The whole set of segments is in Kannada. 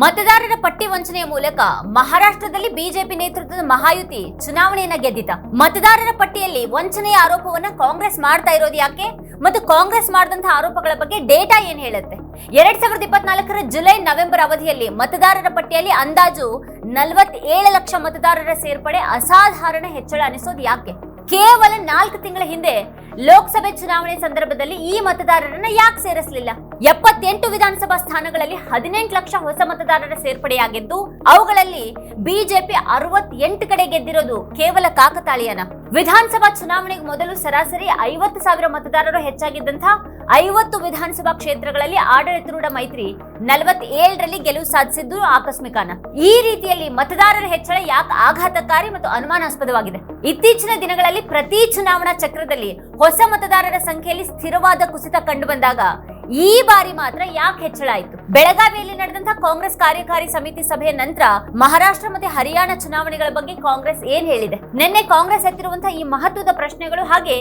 ಮತದಾರರ ಪಟ್ಟಿ ವಂಚನೆಯ ಮೂಲಕ ಮಹಾರಾಷ್ಟ್ರದಲ್ಲಿ ಬಿಜೆಪಿ ನೇತೃತ್ವದ ಮಹಾಯುತಿ ಚುನಾವಣೆಯನ್ನ ಗೆದ್ದಿತ ಮತದಾರರ ಪಟ್ಟಿಯಲ್ಲಿ ವಂಚನೆಯ ಆರೋಪವನ್ನ ಕಾಂಗ್ರೆಸ್ ಮಾಡ್ತಾ ಇರೋದು ಯಾಕೆ? ಮತ್ತು ಕಾಂಗ್ರೆಸ್ ಮಾಡಿದಂತಹ ಆರೋಪಗಳ ಬಗ್ಗೆ ಡೇಟಾ ಏನ್ ಹೇಳುತ್ತೆ? ಎರಡ್ ಸಾವಿರದ ಇಪ್ಪತ್ನಾಲ್ಕರ ಜುಲೈ, ನವೆಂಬರ್ ಅವಧಿಯಲ್ಲಿ ಮತದಾರರ ಪಟ್ಟಿಯಲ್ಲಿ ಅಂದಾಜು ನಲವತ್ತೇಳು ಲಕ್ಷ ಮತದಾರರ ಸೇರ್ಪಡೆ ಅಸಾಧಾರಣ ಹೆಚ್ಚಳ ಅನಿಸೋದು ಯಾಕೆ? ಕೇವಲ ನಾಲ್ಕು ತಿಂಗಳ ಹಿಂದೆ ಲೋಕಸಭೆ ಚುನಾವಣೆ ಸಂದರ್ಭದಲ್ಲಿ ಈ ಮತದಾರರನ್ನ ಯಾಕೆ ಸೇರಿಸಲಿಲ್ಲ? ಎಪ್ಪತ್ತೆಂಟು ವಿಧಾನಸಭಾ ಸ್ಥಾನಗಳಲ್ಲಿ ಹದಿನೆಂಟು ಲಕ್ಷ ಹೊಸ ಮತದಾರರ ಸೇರ್ಪಡೆಯಾಗಿದ್ದು, ಅವುಗಳಲ್ಲಿ ಬಿಜೆಪಿ ಅರವತ್ತೆಂಟು ಕಡೆ ಗೆದ್ದಿರೋದು ಕೇವಲ ಕಾಕತಾಳೀಯನ. ವಿಧಾನಸಭಾ ಚುನಾವಣೆಗೆ ಮೊದಲು ಸರಾಸರಿ ಐವತ್ತು ಸಾವಿರ ಮತದಾರರು ಹೆಚ್ಚಾಗಿದ್ದಂತಹ ಐವತ್ತು ವಿಧಾನಸಭಾ ಕ್ಷೇತ್ರಗಳಲ್ಲಿ ಆಡಳಿತರೂಢ ಮೈತ್ರಿ ನಲವತ್ತೇಳರಲ್ಲಿ ಗೆಲುವು ಸಾಧಿಸಿದ್ದು ಆಕಸ್ಮಿಕನ. ಈ ರೀತಿಯಲ್ಲಿ ಮತದಾರರ ಹೆಚ್ಚಳ ಯಾಕೆ ಆಘಾತಕಾರಿ ಮತ್ತು ಅನುಮಾನಾಸ್ಪದವಾಗಿದೆ? ಇತ್ತೀಚಿನ ದಿನಗಳಲ್ಲಿ ಪ್ರತಿ ಚುನಾವಣಾ ಚಕ್ರದಲ್ಲಿ ಹೊಸ ಮತದಾರರ ಸಂಖ್ಯೆಯಲ್ಲಿ ಸ್ಥಿರವಾದ ಕುಸಿತ ಕಂಡು ಬಂದಾಗ ಈ ಬಾರಿ ಮಾತ್ರ ಯಾಕೆ ಹೆಚ್ಚಳ ಆಯಿತು? ಬೆಳಗಾವಿಯಲ್ಲಿ ನಡೆದಂತಹ ಕಾಂಗ್ರೆಸ್ ಕಾರ್ಯಕಾರಿ ಸಮಿತಿ ಸಭೆಯ ನಂತರ ಮಹಾರಾಷ್ಟ್ರ ಮತ್ತೆ ಹರಿಯಾಣ ಚುನಾವಣೆಗಳ ಬಗ್ಗೆ ಕಾಂಗ್ರೆಸ್ ಏನ್ ಹೇಳಿದೆ? ನಿನ್ನೆ ಕಾಂಗ್ರೆಸ್ ಎತ್ತಿರುವಂತಹ ಈ ಮಹತ್ವದ ಪ್ರಶ್ನೆಗಳು ಹಾಗೆ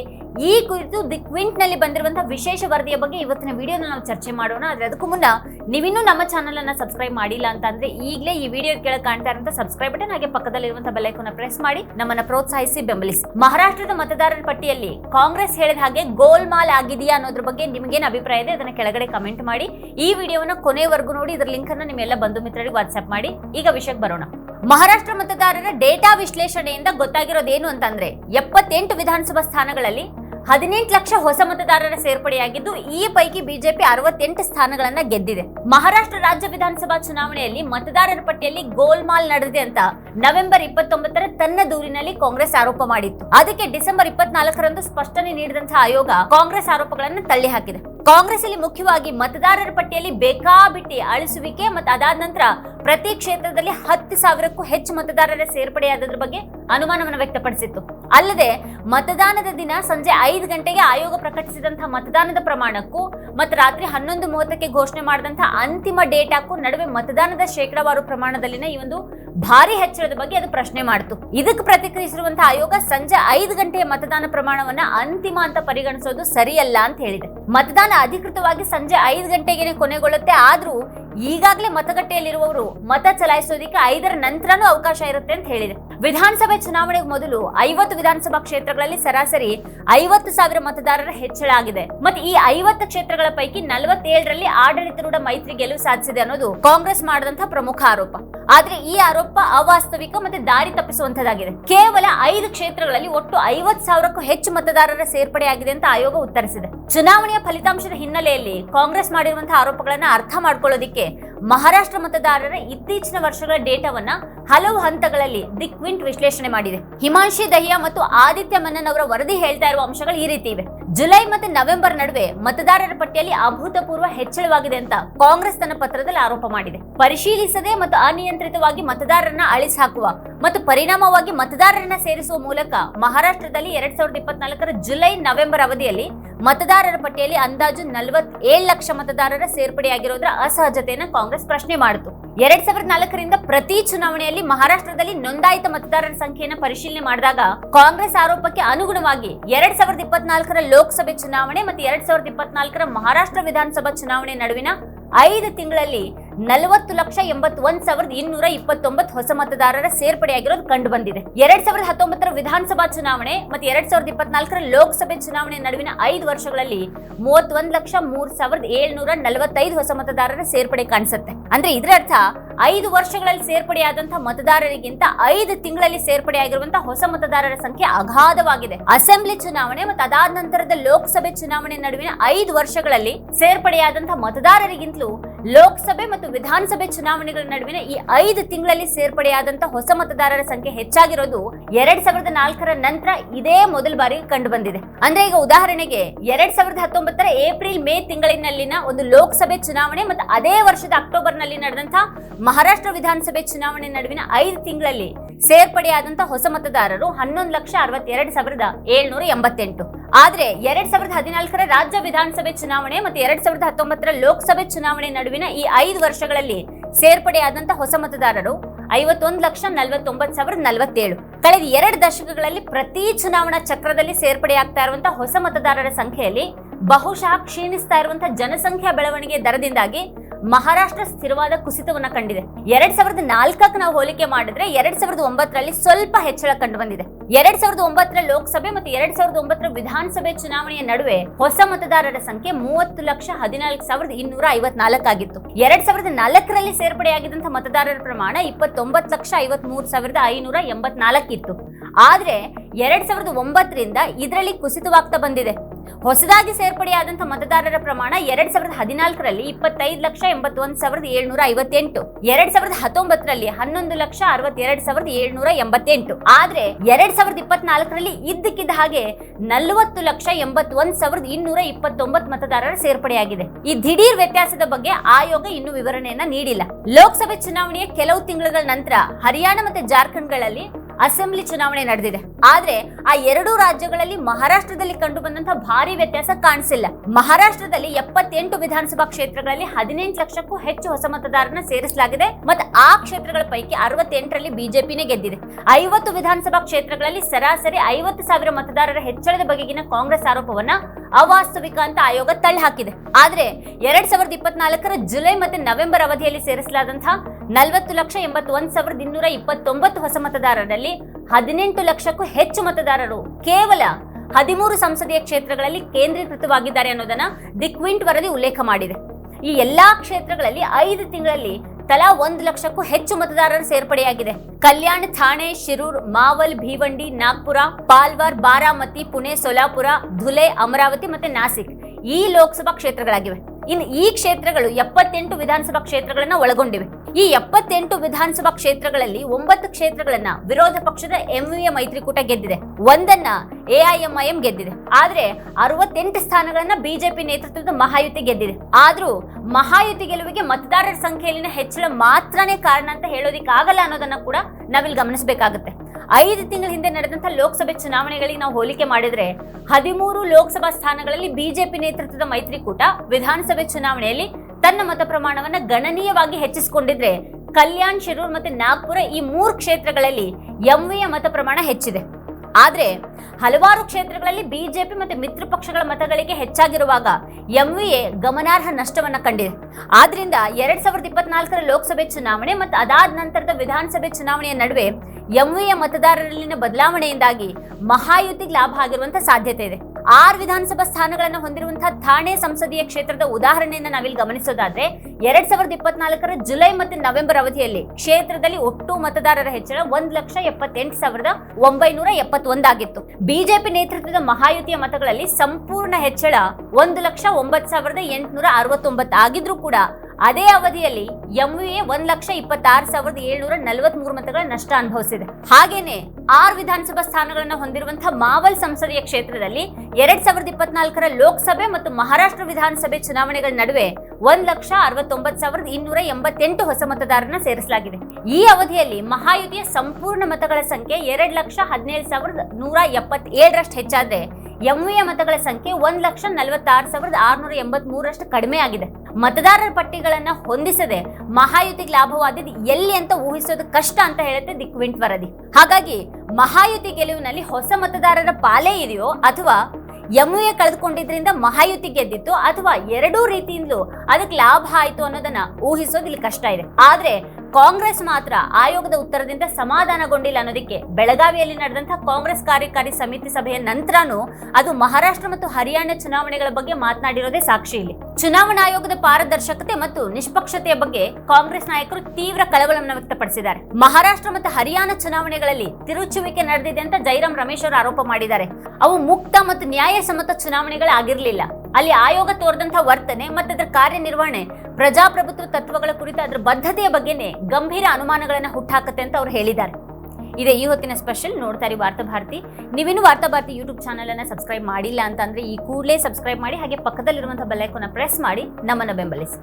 ಈ ಕುರಿತು ದಿ ಕ್ವಿಂಟ್ನಲ್ಲಿ ಬಂದಿರುವಂತಹ ವಿಶೇಷ ವರದಿಯ ಬಗ್ಗೆ ಇವತ್ತಿನ ವಿಡಿಯೋನ ನಾವು ಚರ್ಚೆ ಮಾಡೋಣ. ಆದ್ರೆ ಅದಕ್ಕೂ ಮುನ್ನ ನೀವಿನ್ನೂ ನಮ್ಮ ಚಾನಲ್ ಅನ್ನ ಸಬ್ಸ್ಕ್ರೈಬ್ ಮಾಡಿಲ್ಲ ಅಂತ ಅಂದ್ರೆ ಈಗಲೇ ಈ ವಿಡಿಯೋ ಕೆಳಗೆ ಕಾಣ್ತಾ ಇರುವಂತಹ ಸಬ್ಸ್ಕ್ರೈಬ್ ಬಟನ್ ಹಾಗೆ ಪಕ್ಕದಲ್ಲಿರುವಂತಹ ಐಕಾನ್ ಪ್ರೆಸ್ ಮಾಡಿ ನಮ್ಮನ್ನ ಪ್ರೋತ್ಸಾಹಿಸಿ, ಬೆಂಬಲಿಸಿ. ಮಹಾರಾಷ್ಟ್ರದ ಮತದಾರರ ಪಟ್ಟಿಯಲ್ಲಿ ಕಾಂಗ್ರೆಸ್ ಹೇಳಿದ ಹಾಗೆ ಗೋಲ್ಮಾಲ್ ಆಗಿದೆಯಾ ಅನ್ನೋದ್ರ ಬಗ್ಗೆ ನಿಮಗೇನು ಅಭಿಪ್ರಾಯ ಇದೆ ಅದನ್ನ ಕೆಳಗಡೆ ಕಮೆಂಟ್ ಮಾಡಿ. ಈ ವಿಡಿಯೋನ ಕೊನೆವರೆಗೂ ನೋಡಿ, ಇದರ ಲಿಂಕ್ ಅನ್ನ ನಿಮ್ಮೆಲ್ಲ ಬಂಧು ಮಿತ್ರರಿಗೆ ವಾಟ್ಸ್ಆಪ್ ಮಾಡಿ. ಈಗ ವಿಷಯಕ್ಕೆ ಬರೋಣ. ಮಹಾರಾಷ್ಟ್ರ ಮತದಾರರ ಡೇಟಾ ವಿಶ್ಲೇಷಣೆಯಿಂದ ಗೊತ್ತಾಗಿರೋದು ಏನು ಅಂತಂದ್ರೆ ಎಪ್ಪತ್ತೆಂಟು ವಿಧಾನಸಭಾ ಸ್ಥಾನಗಳಲ್ಲಿ ಹದಿನೆಂಟು ಲಕ್ಷ ಹೊಸ ಮತದಾರರ ಸೇರ್ಪಡೆಯಾಗಿದ್ದು, ಈ ಪೈಕಿ ಬಿಜೆಪಿ ಅರವತ್ತೆಂಟು ಸ್ಥಾನಗಳನ್ನ ಗೆದ್ದಿದೆ. ಮಹಾರಾಷ್ಟ್ರ ರಾಜ್ಯ ವಿಧಾನಸಭಾ ಚುನಾವಣೆಯಲ್ಲಿ ಮತದಾರರ ಪಟ್ಟಿಯಲ್ಲಿ ಗೋಲ್ಮಾಲ್ ನಡೆದಿದೆ ಅಂತ ನವೆಂಬರ್ ಇಪ್ಪತ್ತೊಂಬತ್ತರ ತನ್ನ ದೂರಿನಲ್ಲಿ ಕಾಂಗ್ರೆಸ್ ಆರೋಪ ಮಾಡಿತ್ತು. ಅದಕ್ಕೆ ಡಿಸೆಂಬರ್ ಇಪ್ಪತ್ನಾಲ್ಕರಂದು ಸ್ಪಷ್ಟನೆ ನೀಡಿದಂತಹ ಆಯೋಗ ಕಾಂಗ್ರೆಸ್ ಆರೋಪಗಳನ್ನು ತಳ್ಳಿ ಹಾಕಿದೆ ಕಾಂಗ್ರೆಸ್ ಅಲ್ಲಿ ಮುಖ್ಯವಾಗಿ ಮತದಾರರ ಪಟ್ಟಿಯಲ್ಲಿ ಬೇಕಾಬಿಟ್ಟಿ ಅಳಿಸುವಿಕೆ ಮತ್ತು ಅದಾದ ನಂತರ ಪ್ರತಿ ಕ್ಷೇತ್ರದಲ್ಲಿ ಹತ್ತು ಸಾವಿರಕ್ಕೂ ಹೆಚ್ಚು ಮತದಾರರ ಸೇರ್ಪಡೆಯಾದದ್ರ ಬಗ್ಗೆ ಅನುಮಾನವನ್ನು ವ್ಯಕ್ತಪಡಿಸಿತ್ತು. ಅಲ್ಲದೆ, ಮತದಾನದ ದಿನ ಸಂಜೆ ಐದು ಗಂಟೆಗೆ ಆಯೋಗ ಪ್ರಕಟಿಸಿದಂತಹ ಮತದಾನದ ಪ್ರಮಾಣಕ್ಕೂ ಮತ್ತು ರಾತ್ರಿ ಹನ್ನೊಂದು ಮೂವತ್ತಕ್ಕೆ ಘೋಷಣೆ ಮಾಡಿದಂತಹ ಅಂತಿಮ ಡೇಟಾಕ್ಕೂ ನಡುವೆ ಮತದಾನದ ಶೇಕಡಾವಾರು ಪ್ರಮಾಣದಲ್ಲಿನ ಈ ಒಂದು ಭಾರಿ ಹೆಚ್ಚಳದ ಬಗ್ಗೆ ಅದು ಪ್ರಶ್ನೆ ಮಾಡಿತು. ಇದಕ್ಕೆ ಪ್ರತಿಕ್ರಿಯಿಸಿರುವಂತಹ ಆಯೋಗ ಸಂಜೆ ಐದು ಗಂಟೆಯ ಮತದಾನ ಪ್ರಮಾಣವನ್ನ ಅಂತಿಮ ಅಂತ ಪರಿಗಣಿಸೋದು ಸರಿಯಲ್ಲ ಅಂತ ಹೇಳಿದೆ. ಮತದಾನ ಅಧಿಕೃತವಾಗಿ ಸಂಜೆ ಐದು ಗಂಟೆಗೆ ಕೊನೆಗೊಳ್ಳುತ್ತೆ, ಆದ್ರೂ ಈಗಾಗಲೇ ಮತಗಟ್ಟೆಯಲ್ಲಿರುವವರು ಮತ ಚಲಾಯಿಸೋದಿಕ್ಕೆ ಐದರ ನಂತರನೂ ಅವಕಾಶ ಇರುತ್ತೆ ಅಂತ ಹೇಳಿದೆ ವಿಧಾನಸಭೆ ಚುನಾವಣೆಗೆ ಮೊದಲು ಐವತ್ತು ವಿಧಾನಸಭಾ ಕ್ಷೇತ್ರಗಳಲ್ಲಿ ಸರಾಸರಿ ಐವತ್ತು ಸಾವಿರ ಮತದಾರರ ಹೆಚ್ಚಳ ಆಗಿದೆ. ಮತ್ತೆ ಈ ಐವತ್ತು ಕ್ಷೇತ್ರಗಳ ಪೈಕಿ ನಲವತ್ತೇಳರಲ್ಲಿ ಆಡಳಿತಾರೂಢ ಮೈತ್ರಿ ಗೆಲುವು ಸಾಧಿಸಿದೆ ಅನ್ನೋದು ಕಾಂಗ್ರೆಸ್ ಮಾಡಿದಂತಹ ಪ್ರಮುಖ ಆರೋಪ. ಆದ್ರೆ ಈ ಆರೋಪ ಅವಾಸ್ತವಿಕ ಮತ್ತೆ ದಾರಿ ತಪ್ಪಿಸುವಂತದ್ದಾಗಿದೆ ಕೇವಲ ಐದು ಕ್ಷೇತ್ರಗಳಲ್ಲಿ ಒಟ್ಟು ಐವತ್ ಸಾವಿರಕ್ಕೂ ಹೆಚ್ಚು ಮತದಾರರ ಸೇರ್ಪಡೆಯಾಗಿದೆ ಅಂತ ಆಯೋಗ ಉತ್ತರಿಸಿದೆ. ಚುನಾವಣೆಯ ಫಲಿತಾಂಶದ ಹಿನ್ನೆಲೆಯಲ್ಲಿ ಕಾಂಗ್ರೆಸ್ ಮಾಡಿರುವಂತಹ ಆರೋಪಗಳನ್ನ ಅರ್ಥ ಮಾಡ್ಕೊಳ್ಳೋದಿಕ್ಕೆ ಮಹಾರಾಷ್ಟ್ರ ಮತದಾರರ ಇತ್ತೀಚಿನ ವರ್ಷಗಳ ಡೇಟಾವನ್ನ ಹಲವು ಹಂತಗಳಲ್ಲಿ ದಿ ಕ್ವಿಂಟ್ ವಿಶ್ಲೇಷಣೆ ಮಾಡಿದೆ. ಹಿಮಾಂಶಿ ದಹಿಯಾ ಮತ್ತು ಆದಿತ್ಯ ಮನ್ನನ್ ಅವರ ವರದಿ ಹೇಳ್ತಾ ಇರುವ ಅಂಶಗಳು ಈ ರೀತಿ ಇವೆ. ಜುಲೈ ಮತ್ತು ನವೆಂಬರ್ ನಡುವೆ ಮತದಾರರ ಪಟ್ಟಿಯಲ್ಲಿ ಅಭೂತಪೂರ್ವ ಹೆಚ್ಚಳವಾಗಿದೆ ಅಂತ ಕಾಂಗ್ರೆಸ್ ತನ್ನ ಪತ್ರದಲ್ಲಿ ಆರೋಪ ಮಾಡಿದೆ. ಪರಿಶೀಲಿಸದೆ ಮತ್ತು ಅನಿಯಂತ್ರಿತವಾಗಿ ಮತದಾರರನ್ನ ಅಳಿಸಾಕುವ ಮತ್ತು ಪರಿಣಾಮವಾಗಿ ಮತದಾರರನ್ನ ಸೇರಿಸುವ ಮೂಲಕ ಮಹಾರಾಷ್ಟ್ರದಲ್ಲಿ ಎರಡ್ ಸಾವಿರದ ಇಪ್ಪತ್ನಾಲ್ಕರ ಜುಲೈ ನವೆಂಬರ್ ಅವಧಿಯಲ್ಲಿ ಮತದಾರರ ಪಟ್ಟಿಯಲ್ಲಿ ಅಂದಾಜು ನಲವತ್ತೇಳು ಲಕ್ಷ ಮತದಾರರ ಸೇರ್ಪಡೆಯಾಗಿರೋದ್ರ ಅಸಹಜತೆಯನ್ನ ಕಾಂಗ್ರೆಸ್ ಪ್ರಶ್ನೆ ಮಾಡಿತು. ಎರಡ್ ಸಾವಿರದ ನಾಲ್ಕರಿಂದ ಪ್ರತಿ ಚುನಾವಣೆಯಲ್ಲಿ ಮಹಾರಾಷ್ಟ್ರದಲ್ಲಿ ನೋಂದಾಯಿತ ಮತದಾರರ ಸಂಖ್ಯೆಯನ್ನು ಪರಿಶೀಲನೆ ಮಾಡಿದಾಗ ಕಾಂಗ್ರೆಸ್ ಆರೋಪಕ್ಕೆ ಅನುಗುಣವಾಗಿ ಎರಡ್ ಸಾವಿರದ ಇಪ್ಪತ್ನಾಲ್ಕರ ಲೋಕಸಭೆ ಚುನಾವಣೆ ಮತ್ತು ಎರಡ್ ಸಾವಿರದ ಇಪ್ಪತ್ನಾಲ್ಕರ ಮಹಾರಾಷ್ಟ್ರ ವಿಧಾನಸಭಾ ಚುನಾವಣೆ ನಡುವಿನ ಐದು ತಿಂಗಳಲ್ಲಿ ನಲವತ್ತು ಲಕ್ಷ ಎಂಬತ್ತೊಂದು ಸಾವಿರದ ಇನ್ನೂರ ಇಪ್ಪತ್ತೊಂಬತ್ತು ಹೊಸ ಮತದಾರರ ಸೇರ್ಪಡೆಯಾಗಿರೋದು ಕಂಡು ಬಂದಿದೆ. ಎರಡ್ ಸಾವಿರದ ಹತ್ತೊಂಬತ್ತರ ವಿಧಾನಸಭಾ ಚುನಾವಣೆ ಮತ್ತು ಎರಡ್ ಸಾವಿರದ ಇಪ್ಪತ್ನಾಲ್ಕರ ಲೋಕಸಭೆ ಚುನಾವಣೆ ನಡುವಿನ ಐದು ವರ್ಷಗಳಲ್ಲಿ ಮೂವತ್ತೊಂದು ಲಕ್ಷ ಮೂರ್ ಸಾವಿರದ ಏಳ್ನೂರ ನಲವತ್ತೈದು ಹೊಸ ಮತದಾರರ ಸೇರ್ಪಡೆ ಕಾಣಿಸುತ್ತೆ. ಅಂದ್ರೆ ಇದರ ಅರ್ಥ ಐದು ವರ್ಷಗಳಲ್ಲಿ ಸೇರ್ಪಡೆಯಾದಂತಹ ಮತದಾರರಿಗಿಂತ ಐದು ತಿಂಗಳಲ್ಲಿ ಸೇರ್ಪಡೆಯಾಗಿರುವಂತಹ ಹೊಸ ಮತದಾರರ ಸಂಖ್ಯೆ ಅಗಾಧವಾಗಿದೆ. ಅಸೆಂಬ್ಲಿ ಚುನಾವಣೆ ಮತ್ತು ಅದಾದ ನಂತರದ ಲೋಕಸಭೆ ಚುನಾವಣೆ ನಡುವಿನ ಐದು ವರ್ಷಗಳಲ್ಲಿ ಸೇರ್ಪಡೆಯಾದಂತಹ ಮತದಾರರಿಗಿಂತಲೂ ಲೋಕಸಭೆ ಮತ್ತು ವಿಧಾನಸಭೆ ಚುನಾವಣೆಗಳ ನಡುವಿನ ಈ ಐದು ತಿಂಗಳಲ್ಲಿ ಸೇರ್ಪಡೆಯಾದಂತಹ ಹೊಸ ಮತದಾರರ ಸಂಖ್ಯೆ ಹೆಚ್ಚಾಗಿರೋದು ಎರಡ್ ಸಾವಿರದ ನಾಲ್ಕರ ನಂತರ ಇದೇ ಮೊದಲ ಬಾರಿಗೆ ಕಂಡು ಬಂದಿದೆ ಅಂದ್ರೆ ಈಗ ಉದಾಹರಣೆಗೆ ಎರಡ್ ಸಾವಿರದ ಹತ್ತೊಂಬತ್ತರ ಏಪ್ರಿಲ್ ಮೇ ತಿಂಗಳಿನಲ್ಲಿನ ಒಂದು ಲೋಕಸಭೆ ಚುನಾವಣೆ ಮತ್ತು ಅದೇ ವರ್ಷದ ಅಕ್ಟೋಬರ್ನಲ್ಲಿ ನಡೆದಂತಹ ಮಹಾರಾಷ್ಟ್ರ ವಿಧಾನಸಭೆ ಚುನಾವಣೆ ನಡುವಿನ ಐದು ತಿಂಗಳಲ್ಲಿ ಸೇರ್ಪಡೆಯಾದಂತಹ ಹೊಸ ಮತದಾರರು ಹನ್ನೊಂದು ಲಕ್ಷ ಅರವತ್ತೆರಡು ಸಾವಿರದ ಏಳ್ನೂರ ಎಂಬತ್ತೆಂಟು. ಆದ್ರೆ ಎರಡ್ ಸಾವಿರದ ಹದಿನಾಲ್ಕರ ರಾಜ್ಯ ವಿಧಾನಸಭೆ ಚುನಾವಣೆ ಮತ್ತು ಎರಡ್ ಸಾವಿರದ ಹತ್ತೊಂಬತ್ತರ ಲೋಕಸಭೆ ಚುನಾವಣೆ ನಡುವಿನ ಈ ಐದು ವರ್ಷಗಳಲ್ಲಿ ಸೇರ್ಪಡೆಯಾದಂತಹ ಹೊಸ ಮತದಾರರು ಐವತ್ತೊಂದು ಲಕ್ಷ ನಲವತ್ತೊಂಬತ್ತು ಸಾವಿರದ ನಲವತ್ತೇಳು. ಕಳೆದ ಎರಡು ದಶಕಗಳಲ್ಲಿ ಪ್ರತಿ ಚುನಾವಣಾ ಚಕ್ರದಲ್ಲಿ ಸೇರ್ಪಡೆಯಾಗ್ತಾ ಇರುವಂತಹ ಹೊಸ ಮತದಾರರ ಸಂಖ್ಯೆಯಲ್ಲಿ ಬಹುಶಃ ಕ್ಷೀಣಿಸ್ತಾ ಇರುವಂತಹ ಜನಸಂಖ್ಯಾ ಬೆಳವಣಿಗೆ ದರದಿಂದಾಗಿ ಮಹಾರಾಷ್ಟ್ರ ಸ್ಥಿರವಾದ ಕುಸಿತವನ್ನ ಕಂಡಿದೆ. ಎರಡ್ ಸಾವಿರದ ನಾಲ್ಕಕ್ಕೆ ನಾವು ಹೋಲಿಕೆ ಮಾಡಿದ್ರೆ ಎರಡ್ ಸಾವಿರದ ಒಂಬತ್ತರಲ್ಲಿ ಸ್ವಲ್ಪ ಹೆಚ್ಚಳ ಕಂಡು ಬಂದಿದೆ ಎರಡ್ ಸಾವಿರದ ಒಂಬತ್ತರ ಲೋಕಸಭೆ ಮತ್ತು ಎರಡ್ ಸಾವಿರದ ಒಂಬತ್ತರ ವಿಧಾನಸಭೆ ಚುನಾವಣೆಯ ನಡುವೆ ಹೊಸ ಮತದಾರರ ಸಂಖ್ಯೆ ಮೂವತ್ತು ಲಕ್ಷ ಹದಿನಾಲ್ಕು ಸಾವಿರದ ಇನ್ನೂರ ಐವತ್ನಾಲ್ಕಾಗಿತ್ತು ಎರಡ್ ಸಾವಿರದ ನಾಲ್ಕರಲ್ಲಿ ಸೇರ್ಪಡೆಯಾಗಿದ್ದಂತಹ ಮತದಾರರ ಪ್ರಮಾಣ ಇಪ್ಪತ್ತೊಂಬತ್ತು ಲಕ್ಷ ಐವತ್ ಸಾವಿರದ ಐನೂರ ಎಂಬತ್ನಾಲ್ಕಿತ್ತು ಆದ್ರೆ ಎರಡ್ ಸಾವಿರದ ಒಂಬತ್ತರಿಂದ ಇದರಲ್ಲಿ ಕುಸಿತವಾಗ್ತಾ ಬಂದಿದೆ. ಹೊಸದಾಗಿ ಸೇರ್ಪಡೆಯಾದಂಥ ಮತದಾರರ ಪ್ರಮಾಣ ಎರಡ್ ಸಾವಿರದ ಹದಿನಾಲ್ಕರಲ್ಲಿ ಇಪ್ಪತ್ತೈದು ಲಕ್ಷ ಎಂಬತ್ತೊಂದು ಸಾವಿರದ ಏಳ್ನೂರ ಐವತ್ತೆಂಟು, ಎರಡ್ ಸಾವಿರದ ಹತ್ತೊಂಬತ್ತರಲ್ಲಿ ಹನ್ನೊಂದು ಲಕ್ಷ ಅರವತ್ತೆರಡು ಸಾವಿರದ ಏಳ್ನೂರ ಎಂಬತ್ತೆಂಟು. ಆದ್ರೆ ಎರಡ್ ಸಾವಿರದ ಇಪ್ಪತ್ನಾಲ್ಕರಲ್ಲಿ ಇದ್ದಕ್ಕಿದ್ದ ಹಾಗೆ ನಲವತ್ತು ಲಕ್ಷ ಎಂಬತ್ತೊಂದು ಸಾವಿರದ ಇನ್ನೂರ ಇಪ್ಪತ್ತೊಂಬತ್ತು ಮತದಾರರ ಸೇರ್ಪಡೆಯಾಗಿದೆ. ಈ ದಿಢೀರ್ ವ್ಯತ್ಯಾಸದ ಬಗ್ಗೆ ಆಯೋಗ ಇನ್ನೂ ವಿವರಣೆಯನ್ನ ನೀಡಿಲ್ಲ. ಲೋಕಸಭೆ ಚುನಾವಣೆಯ ಕೆಲವು ತಿಂಗಳುಗಳ ನಂತರ ಹರಿಯಾಣ ಮತ್ತು ಜಾರ್ಖಂಡ್ಗಳಲ್ಲಿ ಅಸೆಂಬ್ಲಿ ಚುನಾವಣೆ ನಡೆದಿದೆ. ಆದ್ರೆ ಆ ಎರಡೂ ರಾಜ್ಯಗಳಲ್ಲಿ ಮಹಾರಾಷ್ಟ್ರದಲ್ಲಿ ಕಂಡು ಬಂದಂತಹ ಭಾರಿ ವ್ಯತ್ಯಾಸ ಕಾಣಿಸಿಲ್ಲ. ಮಹಾರಾಷ್ಟ್ರದಲ್ಲಿ ಎಪ್ಪತ್ತೆಂಟು ವಿಧಾನಸಭಾ ಕ್ಷೇತ್ರಗಳಲ್ಲಿ ಹದಿನೆಂಟು ಲಕ್ಷಕ್ಕೂ ಹೆಚ್ಚು ಹೊಸ ಮತದಾರರನ್ನ ಸೇರಿಸಲಾಗಿದೆ. ಮತ್ತು ಆ ಕ್ಷೇತ್ರಗಳ ಪೈಕಿ ಅರವತ್ತೆಂಟರಲ್ಲಿ ಬಿಜೆಪಿನೇ ಗೆದ್ದಿದೆ. ಐವತ್ತು ವಿಧಾನಸಭಾ ಕ್ಷೇತ್ರಗಳಲ್ಲಿ ಸರಾಸರಿ ಐವತ್ತು ಸಾವಿರ ಮತದಾರರ ಹೆಚ್ಚಳದ ಬಗೆಗಿನ ಕಾಂಗ್ರೆಸ್ ಆರೋಪವನ್ನ ಅವಾಸ್ತವಿಕ ಅಂತ ಆಯೋಗ ತಳ್ಳಿ ಹಾಕಿದೆ. ಆದ್ರೆ ಎರಡ್ ಸಾವಿರದ ಇಪ್ಪತ್ನಾಲ್ಕರ ಜುಲೈ ಮತ್ತು ನವೆಂಬರ್ ಅವಧಿಯಲ್ಲಿ ಸೇರಿಸಲಾದಂತಹ ನಲವತ್ತು ಲಕ್ಷ ಎಂಬತ್ತೊಂದು ಸಾವಿರದ ಇನ್ನೂರ ಇಪ್ಪತ್ತೊಂಬತ್ತು ಹೊಸ ಮತದಾರರಲ್ಲಿ ಹದಿನೆಂಟು ಲಕ್ಷಕ್ಕೂ ಹೆಚ್ಚು ಮತದಾರರು ಕೇವಲ ಹದಿಮೂರು ಸಂಸದೀಯ ಕ್ಷೇತ್ರಗಳಲ್ಲಿ ಕೇಂದ್ರೀಕೃತವಾಗಿದ್ದಾರೆ ಅನ್ನೋದನ್ನ ದಿ ಕ್ವಿಂಟ್ ವರದಿ ಉಲ್ಲೇಖ ಮಾಡಿದೆ. ಈ ಎಲ್ಲಾ ಕ್ಷೇತ್ರಗಳಲ್ಲಿ ಐದು ತಿಂಗಳಲ್ಲಿ ತಲಾ ಒಂದು ಲಕ್ಷಕ್ಕೂ ಹೆಚ್ಚು ಮತದಾರರ ಸೇರ್ಪಡೆಯಾಗಿದೆ. ಕಲ್ಯಾಣ್ ಥಾಣೆ ಶಿರೂರ್, ಮಾವಲ್, ಭೀವಂಡಿ, ನಾಗ್ಪುರ, ಪಾಲ್ವಾರ್, ಬಾರಾಮತಿ, ಪುಣೆ, ಸೋಲಾಪುರ, ಧುಲೆ, ಅಮರಾವತಿ ಮತ್ತೆ ನಾಸಿಕ್ ಈ ಲೋಕಸಭಾ ಕ್ಷೇತ್ರಗಳಾಗಿವೆ. ಇನ್ನು ಈ ಕ್ಷೇತ್ರಗಳು ಎಪ್ಪತ್ತೆಂಟು ವಿಧಾನಸಭಾ ಕ್ಷೇತ್ರಗಳನ್ನ ಒಳಗೊಂಡಿವೆ. ಈ ಎಪ್ಪತ್ತೆಂಟು ವಿಧಾನಸಭಾ ಕ್ಷೇತ್ರಗಳಲ್ಲಿ ಒಂಬತ್ತು ಕ್ಷೇತ್ರಗಳನ್ನ ವಿರೋಧ ಪಕ್ಷದ ಎಂವಿಎ ಮೈತ್ರಿಕೂಟ ಗೆದ್ದಿದೆ. ಒಂದನ್ನ ಎಐಎಂಐಎಂ ಗೆದ್ದಿದೆ. ಆದ್ರೆ ಅರವತ್ತೆಂಟು ಸ್ಥಾನಗಳನ್ನ ಬಿಜೆಪಿ ನೇತೃತ್ವದ ಮಹಾಯುತಿ ಗೆದ್ದಿದೆ. ಆದ್ರೂ ಮಹಾಯುತಿ ಗೆಲುವಿಗೆ ಮತದಾರರ ಸಂಖ್ಯೆಯಲ್ಲಿನ ಹೆಚ್ಚಳ ಮಾತ್ರನೇ ಕಾರಣ ಅಂತ ಹೇಳೋದಿಕ್ಕಾಗಲ್ಲ ಅನ್ನೋದನ್ನ ಕೂಡ ನಾವಿಲ್ಲಿ ಗಮನಿಸಬೇಕಾಗುತ್ತೆ. ಐದು ತಿಂಗಳ ಹಿಂದೆ ನಡೆದಂತಹ ಲೋಕಸಭೆ ಚುನಾವಣೆಗಳಿಗೆ ನಾವು ಹೋಲಿಕೆ ಮಾಡಿದ್ರೆ ಹದಿಮೂರು ಲೋಕಸಭಾ ಸ್ಥಾನಗಳಲ್ಲಿ ಬಿಜೆಪಿ ನೇತೃತ್ವದ ಮೈತ್ರಿಕೂಟ ವಿಧಾನಸಭೆ ಚುನಾವಣೆಯಲ್ಲಿ ತನ್ನ ಮತ ಪ್ರಮಾಣವನ್ನ ಗಣನೀಯವಾಗಿ ಹೆಚ್ಚಿಸಿಕೊಂಡಿದ್ರೆ ಕಲ್ಯಾಣ್ ಶಿರೂರ್ ಮತ್ತೆ ನಾಗ್ಪುರ ಈ ಮೂರು ಕ್ಷೇತ್ರಗಳಲ್ಲಿ ಎಂವಿಯ ಮತ ಪ್ರಮಾಣ ಹೆಚ್ಚಿದೆ. ಆದ್ರೆ ಹಲವಾರು ಕ್ಷೇತ್ರಗಳಲ್ಲಿ ಬಿಜೆಪಿ ಮತ್ತೆ ಮಿತ್ರ ಪಕ್ಷಗಳ ಮತಗಳಿಗೆ ಹೆಚ್ಚಾಗಿರುವಾಗ ಎಂವಿಎ ಗಮನಾರ್ಹ ನಷ್ಟವನ್ನ ಕಂಡಿದೆ. ಆದ್ರಿಂದ ಎರಡ್ ಸಾವಿರದ ಇಪ್ಪತ್ನಾಲ್ಕರ ಲೋಕಸಭೆ ಚುನಾವಣೆ ಮತ್ತು ಅದಾದ ನಂತರದ ವಿಧಾನಸಭೆ ಚುನಾವಣೆಯ ನಡುವೆ ಎಂವಿಎ ಮತದಾರರಲ್ಲಿನ ಬದಲಾವಣೆಯಿಂದಾಗಿ ಮಹಾಯುತಿಗೆ ಲಾಭ ಆಗಿರುವಂತ ಸಾಧ್ಯತೆ ಇದೆ. ಆರು ವಿಧಾನಸಭಾ ಸ್ಥಾನಗಳನ್ನು ಹೊಂದಿರುವಂತಹ ಥಾಣೆ ಸಂಸದೀಯ ಕ್ಷೇತ್ರದ ಉದಾಹರಣೆಯನ್ನು ನಾವಿಲ್ಲಿ ಗಮನಿಸೋದಾದ್ರೆ ಎರಡ್ ಸಾವಿರದ ಇಪ್ಪತ್ನಾಲ್ಕರ ಜುಲೈ ಮತ್ತು ನವೆಂಬರ್ ಅವಧಿಯಲ್ಲಿ ಕ್ಷೇತ್ರದಲ್ಲಿ ಒಟ್ಟು ಮತದಾರರ ಹೆಚ್ಚಳ ಒಂದ್ ಲಕ್ಷ ಎಪ್ಪತ್ತೆಂಟು ಸಾವಿರದ ಒಂಬೈನೂರ ಎಪ್ಪತ್ತೊಂದಾಗಿತ್ತು ಬಿಜೆಪಿ ನೇತೃತ್ವದ ಮಹಾಯುತಿಯ ಮತಗಳಲ್ಲಿ ಸಂಪೂರ್ಣ ಹೆಚ್ಚಳ ಒಂದು ಲಕ್ಷ ಒಂಬತ್ತು ಸಾವಿರದ ಎಂಟುನೂರ ಅರವತ್ತೊಂಬತ್ತು ಆಗಿದ್ರೂ ಕೂಡ ಅದೇ ಅವಧಿಯಲ್ಲಿ ಎಂವಿಎ ಒಂದ್ ಲಕ್ಷ ಇಪ್ಪತ್ತಾರು ಸಾವಿರದ ಏಳ್ನೂರ ನಲವತ್ತ್ ಮೂರು ಮತಗಳ ನಷ್ಟ ಅನುಭವಿಸಿದೆ. ಹಾಗೇನೆ ಆರು ವಿಧಾನಸಭಾ ಸ್ಥಾನಗಳನ್ನ ಹೊಂದಿರುವಂತಹ ಮಾವಲ್ ಸಂಸದೀಯ ಕ್ಷೇತ್ರದಲ್ಲಿ ಎರಡ್ ಸಾವಿರದ ಇಪ್ಪತ್ನಾಲ್ಕರ ಲೋಕಸಭೆ ಮತ್ತು ಮಹಾರಾಷ್ಟ್ರ ವಿಧಾನಸಭೆ ಚುನಾವಣೆಗಳ ನಡುವೆ ಒಂದ್ ಲಕ್ಷ ಅರವತ್ತೊಂಬತ್ತು ಸಾವಿರದ ಇನ್ನೂರ ಎಂಬತ್ತೆಂಟು ಹೊಸ ಮತದಾರರನ್ನ ಸೇರಿಸಲಾಗಿದೆ. ಈ ಅವಧಿಯಲ್ಲಿ ಮಹಾಯುತಿಯ ಸಂಪೂರ್ಣ ಮತಗಳ ಸಂಖ್ಯೆ ಎರಡ್ ಲಕ್ಷ ಹದಿನೇಳು ಸಾವಿರದ ನೂರ ಎಪ್ಪತ್ತೇಳರಷ್ಟು ಹೆಚ್ಚಾದ್ರೆ ಎಂವಿಯ ಮತಗಳ ಸಂಖ್ಯೆ ಒಂದ್ ಲಕ್ಷ ನಲವತ್ತಾರು ಸಾವಿರದ ಆರುನೂರ ಎಂಬತ್ ಮೂರಷ್ಟು ಕಡಿಮೆ ಆಗಿದೆ. ಮತದಾರರ ಪಟ್ಟಿಗಳನ್ನ ಹೊಂದಿಸದೆ ಮಹಾಯುತಿಗೆ ಲಾಭವಾದದ್ದು ಎಲ್ಲಿ ಅಂತ ಊಹಿಸೋದು ಕಷ್ಟ ಅಂತ ಹೇಳುತ್ತೆ ದಿ ಕ್ವಿಂಟ್ ವರದಿ. ಹಾಗಾಗಿ ಮಹಾಯುತಿ ಗೆಲುವಿನಲ್ಲಿ ಹೊಸ ಮತದಾರರ ಪಾಲೇ ಇದೆಯೋ ಅಥವಾ ಎಂಎ ಕಳೆದುಕೊಂಡಿದ್ರಿಂದ ಮಹಾಯುತಿ ಗೆದ್ದಿತ್ತು ಅಥವಾ ಎರಡೂ ರೀತಿಯಿಂದಲೂ ಅದಕ್ಕೆ ಲಾಭ ಆಯ್ತು ಅನ್ನೋದನ್ನ ಊಹಿಸೋದು ಇಲ್ಲಿ ಕಷ್ಟ ಇದೆ. ಆದ್ರೆ ಕಾಂಗ್ರೆಸ್ ಮಾತ್ರ ಆಯೋಗದ ಉತ್ತರದಿಂದ ಸಮಾಧಾನಗೊಂಡಿಲ್ಲ ಅನ್ನೋದಕ್ಕೆ ಬೆಳಗಾವಿಯಲ್ಲಿ ನಡೆದಂತಹ ಕಾಂಗ್ರೆಸ್ ಕಾರ್ಯಕಾರಿ ಸಮಿತಿ ಸಭೆಯ ನಂತರನೂ ಅದು ಮಹಾರಾಷ್ಟ್ರ ಮತ್ತು ಹರಿಯಾಣ ಚುನಾವಣೆಗಳ ಬಗ್ಗೆ ಮಾತನಾಡಿರೋದೇ ಸಾಕ್ಷಿ ಇಲ್ಲಿ. ಚುನಾವಣಾ ಆಯೋಗದ ಪಾರದರ್ಶಕತೆ ಮತ್ತು ನಿಷ್ಪಕ್ಷತೆಯ ಬಗ್ಗೆ ಕಾಂಗ್ರೆಸ್ ನಾಯಕರು ತೀವ್ರ ಕಳವಳವನ್ನು ವ್ಯಕ್ತಪಡಿಸಿದ್ದಾರೆ. ಮಹಾರಾಷ್ಟ್ರ ಮತ್ತು ಹರಿಯಾಣ ಚುನಾವಣೆಗಳಲ್ಲಿ ತಿರುಚುವಿಕೆ ನಡೆದಿದೆ ಅಂತ ಜೈರಾಮ್ ರಮೇಶ್ ಅವರು ಆರೋಪ ಮಾಡಿದ್ದಾರೆ. ಅವು ಮುಕ್ತ ಮತ್ತು ನ್ಯಾಯಸಮ್ಮತ ಚುನಾವಣೆಗಳಾಗಿರ್ಲಿಲ್ಲ. ಅಲ್ಲಿ ಆಯೋಗ ತೋರಿದಂತಹ ವರ್ತನೆ ಮತ್ತು ಅದರ ಕಾರ್ಯನಿರ್ವಹಣೆ, ಪ್ರಜಾಪ್ರಭುತ್ವ ತತ್ವಗಳ ಕುರಿತು ಅದರ ಬದ್ಧತೆಯ ಬಗ್ಗೆನೇ ಗಂಭೀರ ಅನುಮಾನಗಳನ್ನ ಹುಟ್ಟಾಕತ್ತೆ ಅಂತ ಅವ್ರು ಹೇಳಿದ್ದಾರೆ. ಇದೇ ಈ ಹೊತ್ತಿನ ಸ್ಪೆಷಲ್ ನೋಡ್ತಾರೆ ವಾರ್ತಾ ಭಾರತಿ. ನೀವಿನ್ನು ವಾರ್ತಾ ಭಾರತಿ ಯೂಟ್ಯೂಬ್ ಚಾನಲ್ ಅನ್ನ ಸಬ್ಸ್ಕ್ರೈಬ್ ಮಾಡಿಲ್ಲ ಅಂತಂದ್ರೆ ಈ ಕೂಡಲೇ ಸಬ್ಸ್ಕ್ರೈಬ್ ಮಾಡಿ ಹಾಗೆ ಪಕ್ಕದಲ್ಲಿರುವಂತಹ ಬೆಲ್ಲೈಕೋನ ಪ್ರೆಸ್ ಮಾಡಿ ನಮ್ಮನ್ನ ಬೆಂಬಲಿಸಿ.